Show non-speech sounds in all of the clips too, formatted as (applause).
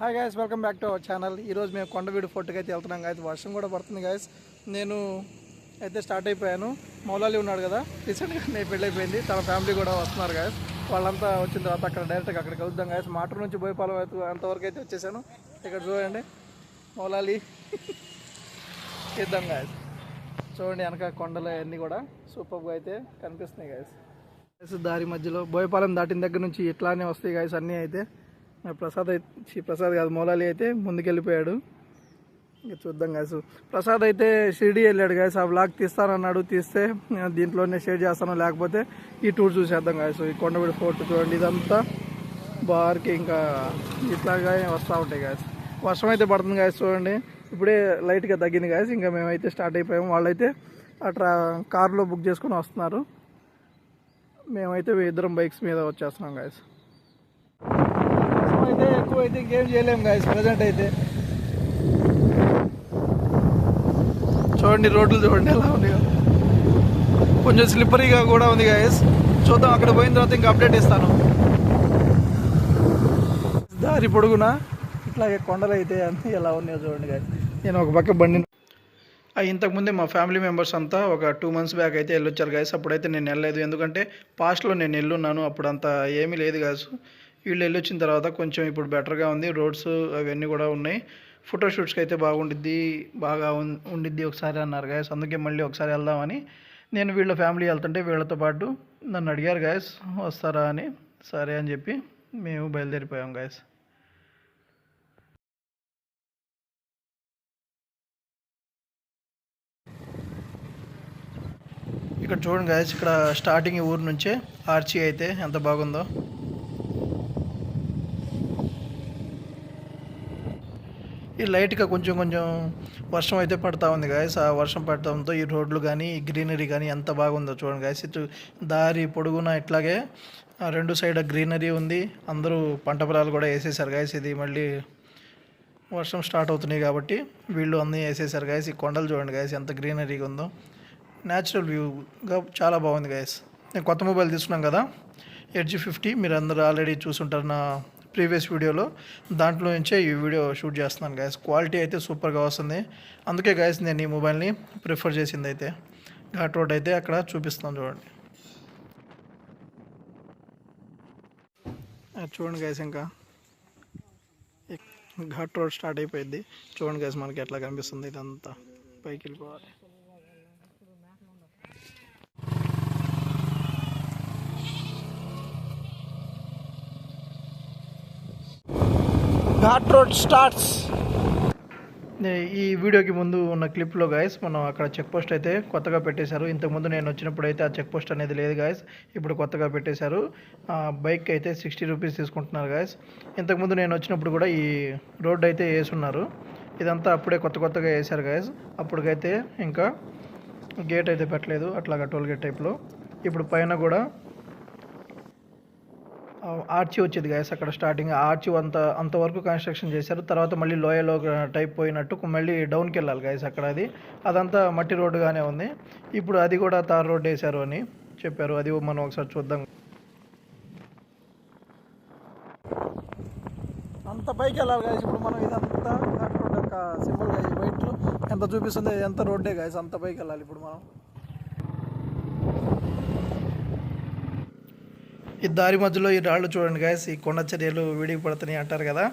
Hi guys welcome back to our channel ఈరోజు మేము కొండవీడు ఫోర్ట్కి అయితే వెళ్తున్నాం గాయస్ వర్షం కూడా పడుతుంది గాయస్ నేను అయితే స్టార్ట్ అయిపోయాను. మౌలాలి ఉన్నాడు కదా. రీసెంట్గా నేను పెళ్ళి అయిపోయింది. తన ఫ్యామిలీ కూడా వస్తున్నారు గాయస్ వాళ్ళంతా వచ్చిన తర్వాత అక్కడ డైరెక్ట్గా అక్కడికి వెళ్దాం గాయస్ మాటర్ నుంచి బోయపాలెం అయితే అంతవరకు అయితే వచ్చేసాను. ఇక్కడ చూడండి. మౌలాలి (laughs) ఇద్దాం గాయస్ చూడండి వెనక కొండలు అన్నీ కూడా సూపర్గా అయితే కనిపిస్తున్నాయి గాయస్ దారి మధ్యలో బోయపాలెం దాటిన దగ్గర నుంచి ఇట్లానే వస్తాయి గాయస్ అన్నీ అయితే. ప్రసాద్ అయితే ప్రసాద్ కాదు మౌలాలి అయితే ముందుకెళ్ళిపోయాడు. ఇంకా చూద్దాం గాయస్ ప్రసాద్ అయితే షిరిడి వెళ్ళాడు గాయస్ ఆ బ్లాగ్ తీస్తానన్నాడు తీస్తే దీంట్లోనే షేర్ చేస్తాను లేకపోతే ఈ టూర్ చూసేద్దాం గాయస్ ఈ కొండవీడి ఫోర్ట్ చూడండి ఇదంతా బార్కి ఇంకా ఇట్లాగా వస్తూ ఉంటాయి గాయస్ వర్షం అయితే పడుతుంది గాయస్ చూడండి. ఇప్పుడే లైట్గా తగ్గింది గాయస్ ఇంకా మేమైతే స్టార్ట్ అయిపోయాము. వాళ్ళైతే అట్లా కార్లో బుక్ చేసుకుని వస్తున్నారు. మేమైతే ఇద్దరం బైక్స్ మీద వచ్చేస్తున్నాం గాయస్ అయితే ఎక్కువ అయితే గేమ్ చేయలేము గాయస్ ప్రజెంట్ అయితే. చూడండి రోడ్లు చూడండి ఎలా ఉన్నాయో కొంచెం స్లిప్పరీగా కూడా ఉంది గాయస్ చూద్దాం అక్కడ పోయిన తర్వాత ఇంకా అప్డేట్ ఇస్తాను. దారి పొడుగునా? ఇట్లాగే కొండలు అయితే అన్నీ ఎలా ఉన్నాయో చూడండి గాయస్ నేను ఒక పక్క బండి ఇంతకుముందే మా ఫ్యామిలీ మెంబర్స్ అంతా ఒక టూ మంత్స్ బ్యాక్ అయితే వెళ్ళొచ్చారు గాయస్ అప్పుడైతే నేను వెళ్ళలేదు. ఎందుకంటే పాస్ట్లో నేను వెళ్ళున్నాను. అప్పుడు అంత ఏమీ లేదు గాయస్ వీళ్ళు వెళ్ళొచ్చిన తర్వాత కొంచెం ఇప్పుడు బెటర్గా ఉంది. రోడ్స్ అవన్నీ కూడా ఉన్నాయి. ఫోటోషూట్స్కి అయితే బాగుండిద్ది. బాగా ఉండిద్ది ఒకసారి అన్నారు గాయస్ అందుకే మళ్ళీ ఒకసారి వెళ్దామని నేను వీళ్ళ ఫ్యామిలీ వెళ్తుంటే వీళ్ళతో పాటు నన్ను అడిగారు గాయస్ వస్తారా అని. సరే అని చెప్పి మేము బయలుదేరిపోయాం గాయస్ ఇక్కడ చూడండి గాయస్ ఇక్కడ స్టార్టింగ్ ఊరు నుంచే ఆర్చి అయితే ఎంత బాగుందో. ఈ లైట్గా కొంచెం కొంచెం వర్షం అయితే పడతా ఉంది గాయస్ ఆ వర్షం పడటంతో ఈ రోడ్లు కానీ ఈ గ్రీనరీ కానీ ఎంత బాగుందో చూడండి గాయస్ ఇటు దారి పొడుగున ఇట్లాగే ఆ రెండు సైడ్ గ్రీనరీ ఉంది. అందరూ పంట పొలాలు కూడా వేసేసారు గాయస్ ఇది మళ్ళీ వర్షం స్టార్ట్ అవుతున్నాయి కాబట్టి వీళ్ళు అన్నీ వేసేసారు గాయస్ ఈ కొండలు చూడండి గాయస్ ఎంత గ్రీనరీగా ఉందో. న్యాచురల్ వ్యూగా చాలా బాగుంది గాయస్ నేను కొత్త మొబైల్ తీసుకున్నాం కదా ఎడ్జి ఫిఫ్టీ మీరు అందరూ ఆల్రెడీ చూసుంటారు నా ప్రీవియస్ వీడియోలో దాంట్లో నుంచే ఈ వీడియో షూట్ చేస్తున్నాను గాయస్ క్వాలిటీ అయితే సూపర్గా వస్తుంది. అందుకే గాయస్ నేను ఈ మొబైల్ని ప్రిఫర్ చేసింది అయితే ఘాట్ రోడ్ అయితే అక్కడ చూపిస్తాను చూడండి. చూడండి గాయస్ ఇంకా. ఘాట్ రోడ్ స్టార్ట్ అయిపోయింది. చూడండి గాయస్ మనకి ఎట్లా కనిపిస్తుంది ఇదంతా. పైకి వెళ్ళిపోవాలి. Ghat road starts. ఈ వీడియోకి ముందు ఉన్న క్లిప్లో గాయస్ మనం అక్కడ చెక్ పోస్ట్ అయితే కొత్తగా పెట్టేశారు. ఇంతకుముందు నేను వచ్చినప్పుడు అయితే ఆ చెక్ పోస్ట్ అనేది లేదు గాయస్ ఇప్పుడు కొత్తగా పెట్టేశారు. ఆ బైక్ అయితే సిక్స్టీ రూపీస్ తీసుకుంటున్నారు గాయస్ ఇంతకుముందు నేను వచ్చినప్పుడు కూడా ఈ రోడ్డు అయితే వేసున్నారు. ఇదంతా అప్పుడే కొత్త కొత్తగా వేశారు గాయస్ అప్పటికైతే ఇంకా గేట్ అయితే పెట్టలేదు అట్లాగా టోల్ గేట్ టైప్లో ఇప్పుడు పైన కూడా ఆర్చి వచ్చేది గాయస్ అక్కడ స్టార్టింగ్ ఆర్చి అంత అంతవరకు కన్స్ట్రక్షన్ చేశారు. తర్వాత మళ్ళీ లోయలో టైప్ పోయినట్టు మళ్ళీ డౌన్కి వెళ్ళాలి గాయస్ అక్కడ అది. అదంతా మట్టి రోడ్డుగానే ఉంది. ఇప్పుడు అది కూడా తార్ రోడ్ వేశారు అని చెప్పారు. అది మనం ఒకసారి చూద్దాం. అంత పైకి వెళ్ళాలి గాయస్ ఇప్పుడు మనం ఇదంతా ఘాట్ సింబల్ గాయస్ వైట్ ఎంత చూపిస్తుంది ఎంత రోడ్డే గాయస్ అంత పైకి వెళ్ళాలి ఇప్పుడు మనం. ఈ దారి మధ్యలో ఈ రాళ్ళు చూడండి గాయస్ ఈ కొండ చర్యలు విడిగి పడుతున్నాయి అంటారు కదా.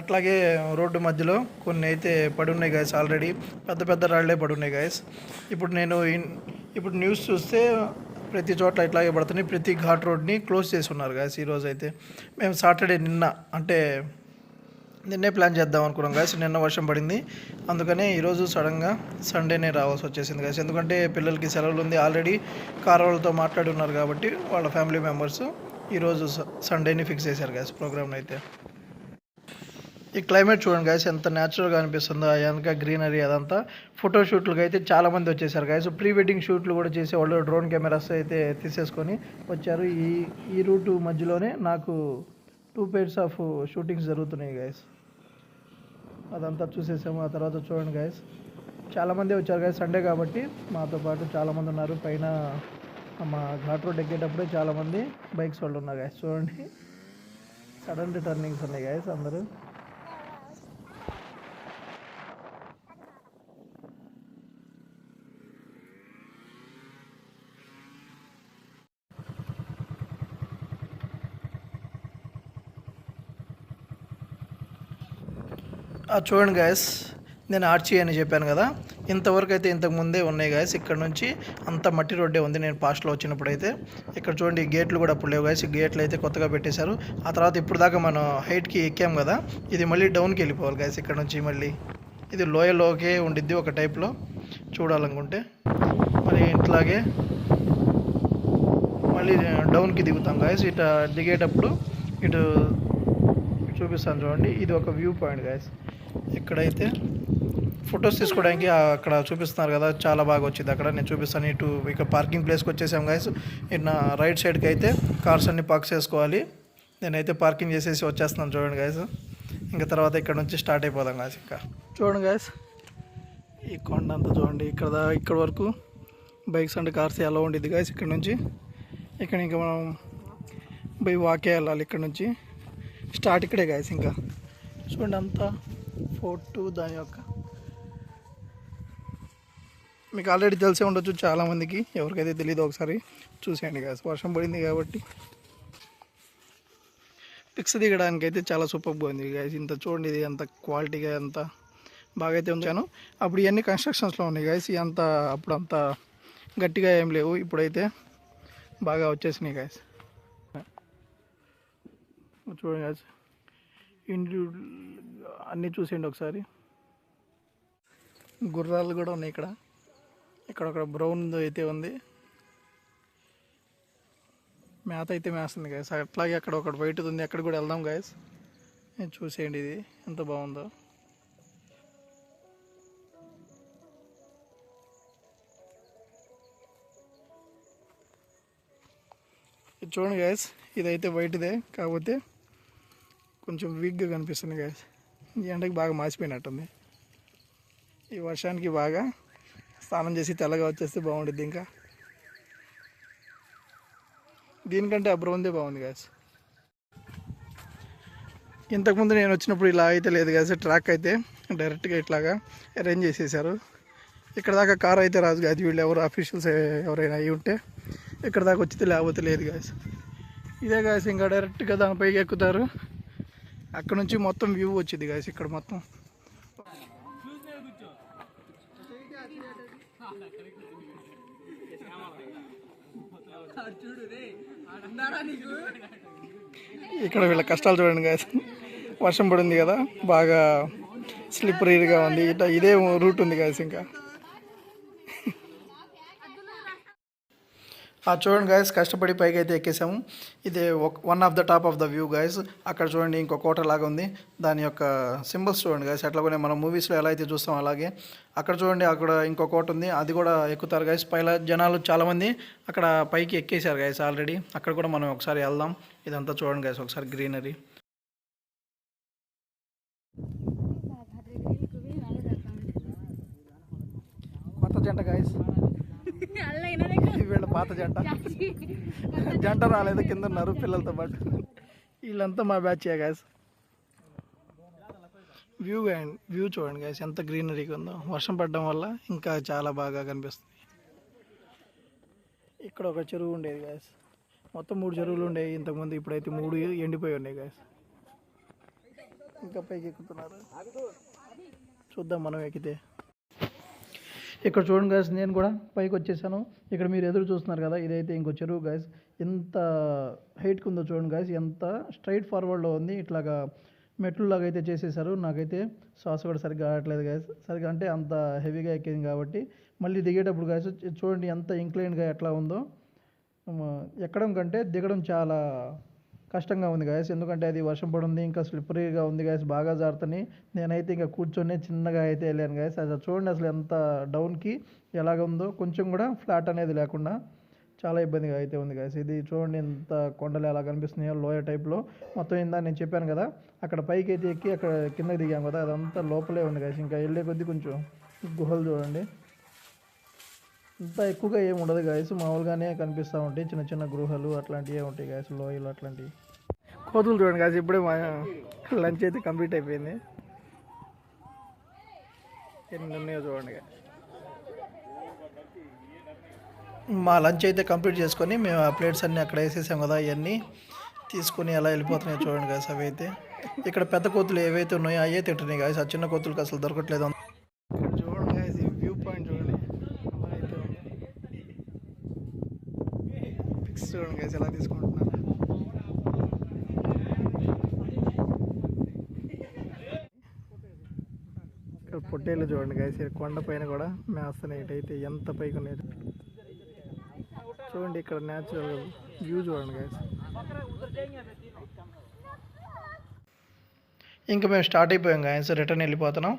అట్లాగే రోడ్డు మధ్యలో కొన్ని అయితే పడున్నాయి గాయస్ ఆల్రెడీ పెద్ద పెద్ద రాళ్ళే పడున్నాయి గాయస్ ఇప్పుడు నేను ఇప్పుడు న్యూస్ చూస్తే ప్రతి చోట్ల ఇట్లాగే పడుతున్నాయి. ప్రతి ఘాట్ రోడ్ని క్లోజ్ చేసి ఉన్నారు గాయస్ ఈరోజు అయితే. మేము సాటర్డే నిన్న అంటే నిన్నే ప్లాన్ చేద్దాం అనుకున్నాం గాయస్ నిన్న వర్షం పడింది. అందుకనే ఈరోజు సడన్గా సండేనే రావాల్సి వచ్చేసింది గాయస్ ఎందుకంటే పిల్లలకి సెలవులు ఉంది ఆల్రెడీ కార్ వాళ్ళతో మాట్లాడి ఉన్నారు కాబట్టి వాళ్ళ ఫ్యామిలీ మెంబర్స్ ఈరోజు స- సండేని ఫిక్స్ చేశారు గ్యాస్ ప్రోగ్రామ్ని అయితే. ఈ క్లైమేట్ చూడండి గాయస్ ఎంత న్యాచురల్గా అనిపిస్తుందో ఆ వెనక గ్రీనరీ అదంతా ఫోటో షూట్లకు అయితే చాలా మంది వచ్చేసారు గాయస్ ప్రీ వెడ్డింగ్ షూట్లు కూడా చేసే వాళ్ళు డ్రోన్ కెమెరాస్ అయితే తీసేసుకొని వచ్చారు. ఈ ఈ రూట్ మధ్యలోనే నాకు టూ పేర్స్ ఆఫ్ షూటింగ్స్ జరుగుతున్నాయి గాయస్ అదంతా చూసేసాము. ఆ తర్వాత చూడండి గాయస్ చాలామంది వచ్చారు గాయస్ సండే కాబట్టి మాతో పాటు చాలామంది ఉన్నారు. పైన మా ఘాట్ రోడ్ ఎక్కేటప్పుడే చాలామంది బైక్స్ వాళ్ళు ఉన్నారు గాయస్ చూడండి. సడన్ టర్నింగ్స్ ఉన్నాయి గాయస్ అందరూ. చూడండి గాయస్ నేను ఆర్చి అని చెప్పాను కదా. ఇంతవరకు అయితే ఇంతకు ముందే ఉన్నాయి గాయస్ ఇక్కడ నుంచి అంత మట్టి రోడ్డే ఉంది. నేను పాస్ట్లో వచ్చినప్పుడు అయితే ఇక్కడ చూడండి గేట్లు కూడా అప్పుడు లేవు గాయస్ గేట్లు అయితే కొత్తగా పెట్టేశారు. ఆ తర్వాత ఇప్పుడు దాకా మనం హైట్కి ఎక్కాం కదా ఇది మళ్ళీ డౌన్కి వెళ్ళిపోవాలి గాయస్ ఇక్కడ నుంచి మళ్ళీ ఇది లోయలోకే ఉండిద్ది ఒక టైప్లో చూడాలనుకుంటే మరి ఇట్లాగే మళ్ళీ డౌన్కి దిగుతాం గాయస్ ఇటు దిగేటప్పుడు ఇటు చూపిస్తాను చూడండి. ఇది ఒక వ్యూ పాయింట్ గాయస్ ఇక్కడైతే ఫొటోస్ తీసుకోవడానికి అక్కడ చూపిస్తున్నారు కదా చాలా బాగా వచ్చింది అక్కడ. నేను చూపిస్తాను ఇటు ఇక పార్కింగ్ ప్లేస్కి వచ్చేసాం గాయస్ ఇటు నా రైట్ సైడ్కి అయితే కార్స్ అన్ని పార్క్ చేసుకోవాలి. నేనైతే పార్కింగ్ చేసేసి వచ్చేస్తున్నాను చూడండి గాయస్ ఇంకా తర్వాత ఇక్కడ నుంచి స్టార్ట్ అయిపోదాం గాయస్ ఇంకా. చూడండి గాయస్ ఈ కొండ అంతా చూడండి. ఇక్కడ ఇక్కడ వరకు బైక్స్ అండ్ కార్స్ ఎలా ఉండేది గాయస్ ఇక్కడ నుంచి. ఇక్కడ ఇంకా మనం బై వాకే వెళ్ళాలి ఇక్కడ నుంచి. స్టార్ట్ ఇక్కడే గాయస్ ఇంకా. చూడండి అంతా ఫోర్ట్ దాని యొక్క. మీకు ఆల్రెడీ తెలిసే ఉండొచ్చు చాలామందికి ఎవరికైతే తెలియదు ఒకసారి చూసేయండి గాయస్ వర్షం పడింది కాబట్టి పిక్స్ దిగడానికి అయితే చాలా సూపర్గా ఉంది గాయస్ ఇంత చూడండి ఇది ఎంత క్వాలిటీగా ఎంత బాగా అయితే ఉంచాను అప్పుడు ఇవన్నీ కన్స్ట్రక్షన్స్లో ఉన్నాయి గాయస్ అంత అప్పుడు అంత గట్టిగా ఏం లేవు. ఇప్పుడైతే బాగా వచ్చేసినాయి గాయస్ చూడండి గాయస్ ఇంటి అన్నీ చూసేయండి ఒకసారి. గుర్రాలు కూడా ఉన్నాయి ఇక్కడ. ఇక్కడ ఒక బ్రౌన్ అయితే ఉంది. మేత అయితే మేస్తుంది గాయస్ అట్లాగే అక్కడ ఒకటి వైట్ ఉంది. అక్కడ కూడా వెళ్దాం గాయస్ చూసేయండి ఇది. ఎంత బాగుందో. ఇది చూడండి గాయస్ ఇదైతే వైట్దే కాకపోతే కొంచెం వీక్గా కనిపిస్తుంది గాయస్ ఈ ఎండకి బాగా మాసిపోయినట్టుంది. ఈ వర్షానికి బాగా స్నానం చేసి తెల్లగా వచ్చేస్తే బాగుంటుంది ఇంకా. దీనికంటే అబ్రోందే బాగుంది గాయస్ ఇంతకుముందు నేను వచ్చినప్పుడు ఇలా అయితే లేదు గాయస్ ట్రాక్ అయితే డైరెక్ట్గా ఇట్లాగా అరేంజ్ చేసేసారు ఇక్కడ దాకా కార్ అయితే రాదు కాదు వీళ్ళు ఎవరు అఫీషియల్స్ ఎవరైనా అయి ఉంటే ఇక్కడ దాకా వచ్చితే లేకపోతే లేదు గాయస్ ఇదే గాయస్ ఇంకా డైరెక్ట్గా దాని పైకి ఎక్కుతారు. అక్కడ నుంచి మొత్తం వ్యూ వచ్చింది గాయస్ ఇక్కడ మొత్తం. ఇక్కడ వీళ్ళ కష్టాలు చూడండి గాయస్ వర్షం పడింది కదా బాగా స్లిప్పరీగా ఉంది. ఇట్లా ఇదే రూట్ ఉంది గాయస్ ఇంకా. చూడండి గాయస్ కష్టపడి పైకి అయితే ఎక్కేసాము. ఇది one of the top of the view guys అక్కడ చూడండి ఇంకో కోట లాగా ఉంది. దాని యొక్క సింబల్స్ చూడండి గాయస్ ఎట్లా కూడా మనం మూవీస్లో ఎలా అయితే చూస్తాం అలాగే. అక్కడ చూడండి అక్కడ ఇంకో కోట ఉంది. అది కూడా ఎక్కుతారు గాయస్ పైన జనాలు చాలామంది అక్కడ పైకి ఎక్కేశారు గాయస్ ఆల్రెడీ అక్కడ కూడా మనం ఒకసారి వెళ్దాం. ఇదంతా చూడండి గాయస్ ఒకసారి గ్రీనరీ కొత్త జంట గాయస్ (laughs) పాత జంట. (laughs) జంట రాలేదు కింద ఉన్నారు పిల్లలతో పాటు. వీళ్ళంతా మా బ్యాచ్ గాయస్ వ్యూ వ్యూ చూడండి గాయస్ ఎంత గ్రీనరీగా ఉందో. వర్షం పడడం వల్ల ఇంకా చాలా బాగా కనిపిస్తుంది. ఇక్కడ ఒక చెరువు ఉండేది గాయస్ మొత్తం మూడు చెరువులు ఉండేవి. ఇంతకుముందు ఇప్పుడైతే మూడు ఎండిపోయి ఉన్నాయి గాయస్ ఇంకా పైకి ఎక్కుతున్నారు. చూద్దాం మనం ఎక్కితే. ఇక్కడ చూడండి గాయస్ నేను కూడా పైకి వచ్చేసాను. ఇక్కడ మీరు ఎదురు చూస్తున్నారు కదా ఇదైతే ఇంకో చెరువు గాయస్ ఎంత హైట్కి ఉందో చూడండి గాయస్ ఎంత స్ట్రైట్ ఫార్వర్డ్లో ఉంది. ఇట్లాగా మెట్లు లాగా అయితే చేసేసారు. నాకైతే శ్వాస కూడా సరిగ్గా ఆడట్లేదు గాయస్ సరిగ్గా అంటే అంత హెవీగా ఎక్కింది కాబట్టి మళ్ళీ దిగేటప్పుడు గాయస్ చూడండి ఎంత ఇంక్లైన్గా ఎట్లా ఉందో. ఎక్కడం కంటే దిగడం చాలా కష్టంగా ఉంది గాయస్ ఎందుకంటే అది వర్షం పడుంది ఇంకా స్లిప్పరీగా ఉంది గాయస్ బాగా జారుతని నేనైతే ఇంకా కూర్చొని చిన్నగా అయితే వెళ్ళాను గాయస్ అది చూడండి అసలు ఎంత డౌన్కి ఎలాగ ఉందో. కొంచెం కూడా ఫ్లాట్ అనేది లేకుండా చాలా ఇబ్బందిగా అయితే ఉంది గాయస్ ఇది చూడండి ఎంత కొండలు ఎలా కనిపిస్తున్నాయో లోయ టైప్లో మొత్తం ఇందా నేను చెప్పాను కదా అక్కడ పైకి అయితే ఎక్కి అక్కడ కిందకి దిగాం కదా. అదంతా లోపలే ఉంది గాయస్ ఇంకా వెళ్ళే కొద్దీ కొంచెం గుహలు చూడండి. అంత ఎక్కువగా ఏమి ఉండదు గాయస్ మామూలుగానే కనిపిస్తూ ఉంటాయి. చిన్న చిన్న గృహాలు అట్లాంటివి ఉంటాయి గాయస్ లోయలు అట్లాంటివి. కోతులు చూడండి కాదు ఇప్పుడే మా లంచ్ అయితే కంప్లీట్ అయిపోయింది. ఎన్ని ఉన్నాయో చూడండి మా లంచ్ అయితే కంప్లీట్ చేసుకొని మేము ఆ ప్లేట్స్ అన్నీ అక్కడ వేసేసాం కదా అవన్నీ తీసుకొని అలా వెళ్ళిపోతున్నాయి చూడండి గాయస్ అవి అయితే ఇక్కడ పెద్ద కోతులు ఏవైతే ఉన్నాయో అవే తింటున్నాయి గాయస్ ఆ చిన్న కోతులకు అసలు దొరకట్లేదు ఇక్కడ చూడండి గాయస్ ఈ వ్యూ పాయింట్ చూడండి అలా అయితే ఉంది గైస్ ఎలా తీసుకుంటున్నారు? ఇక్కడ పొట్టేళ్ళు చూడండి గైస్ కొండ పైన కూడా మేస్తున్నాయి. అయితే ఎంత పైకి ఉన్నాయి. చూడండి ఇక్కడ న్యాచురల్ వ్యూ చూడండి గైస్ ఇంకా మేము స్టార్ట్ అయిపోయాం గాయస్ రిటర్న్ వెళ్ళిపోతున్నాం.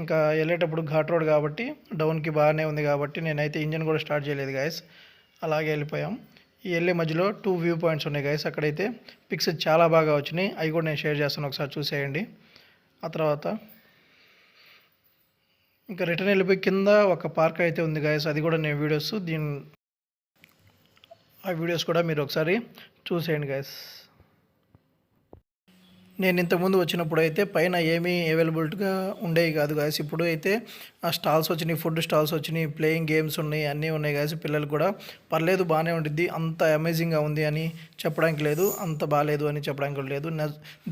ఇంకా వెళ్ళేటప్పుడు ఘాట్ రోడ్ కాబట్టి డౌన్కి బాగానే ఉంది కాబట్టి నేనైతే ఇంజన్ కూడా స్టార్ట్ చేయలేదు గాయస్ అలాగే వెళ్ళిపోయాం. ఈ వెళ్ళే మధ్యలో టూ వ్యూ పాయింట్స్ ఉన్నాయి గైస్ అక్కడైతే పిక్స్ చాలా బాగా వచ్చినాయి. అవి కూడా నేను షేర్ చేస్తాను. ఒకసారి చూసేయండి. ఆ తర్వాత ఇంకా రిటర్న్ వెళ్ళిపోయి కింద ఒక పార్క్ అయితే ఉంది గాయస్ అది కూడా నేను వీడియోస్ దీని ఆ వీడియోస్ కూడా మీరు ఒకసారి చూసేయండి గైస్ నేను ఇంతకుముందు వచ్చినప్పుడు అయితే పైన ఏమీ అవైలబిలిటీగా ఉండేవి కాదు గాయస్ ఇప్పుడు అయితే ఆ స్టాల్స్ వచ్చినాయి ఫుడ్ స్టాల్స్ వచ్చినాయి ప్లేయింగ్ గేమ్స్ ఉన్నాయి అన్నీ ఉన్నాయి గాయస్ పిల్లలకు కూడా పర్లేదు బాగానే ఉంటుంది అంత అమేజింగ్గా ఉంది అని చెప్పడానికి లేదు అంత బాగాలేదు అని చెప్పడానికి లేదు.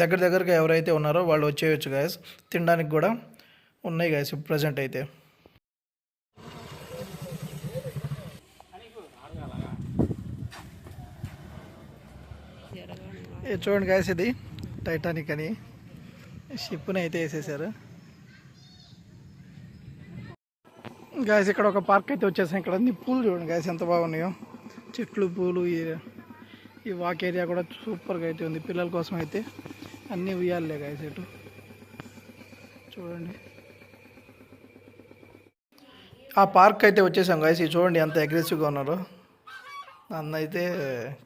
దగ్గర దగ్గరగా ఎవరైతే ఉన్నారో వాళ్ళు వచ్చేయచ్చు గాయస్ తినడానికి కూడా ఉన్నాయి గాయస్ ప్రజెంట్ అయితే. చూడండి గాయస్ ఇది. టైటానిక్ అని. షిప్ని అయితే వేసేసారు. గాయస్ ఇక్కడ ఒక పార్క్ అయితే వచ్చేసాం. ఇక్కడ అన్ని పూలు చూడండి గాయస్ ఎంత బాగున్నాయో. చెట్లు పూలు ఈ ఈ వాక్ ఏరియా కూడా సూపర్గా అయితే ఉంది. పిల్లల కోసం అయితే అన్నీ ఉయ్యాలే గాయస్ ఇటు. చూడండి. ఆ పార్క్ అయితే వచ్చేసాం గాయస్ ఇది చూడండి ఎంత అగ్రెసివ్గా ఉన్నారో. నన్ను అయితే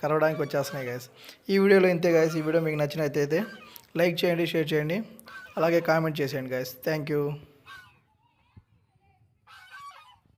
కలవడానికి వచ్చేస్తున్నాయి గాయస్ ఈ వీడియోలో ఇంతే గాయస్ ఈ వీడియో మీకు నచ్చినట్టయితే లైక్ చేయండి షేర్ చేయండి. అలాగే కామెంట్ చేసేయండి గాయస్ థ్యాంక్ యూ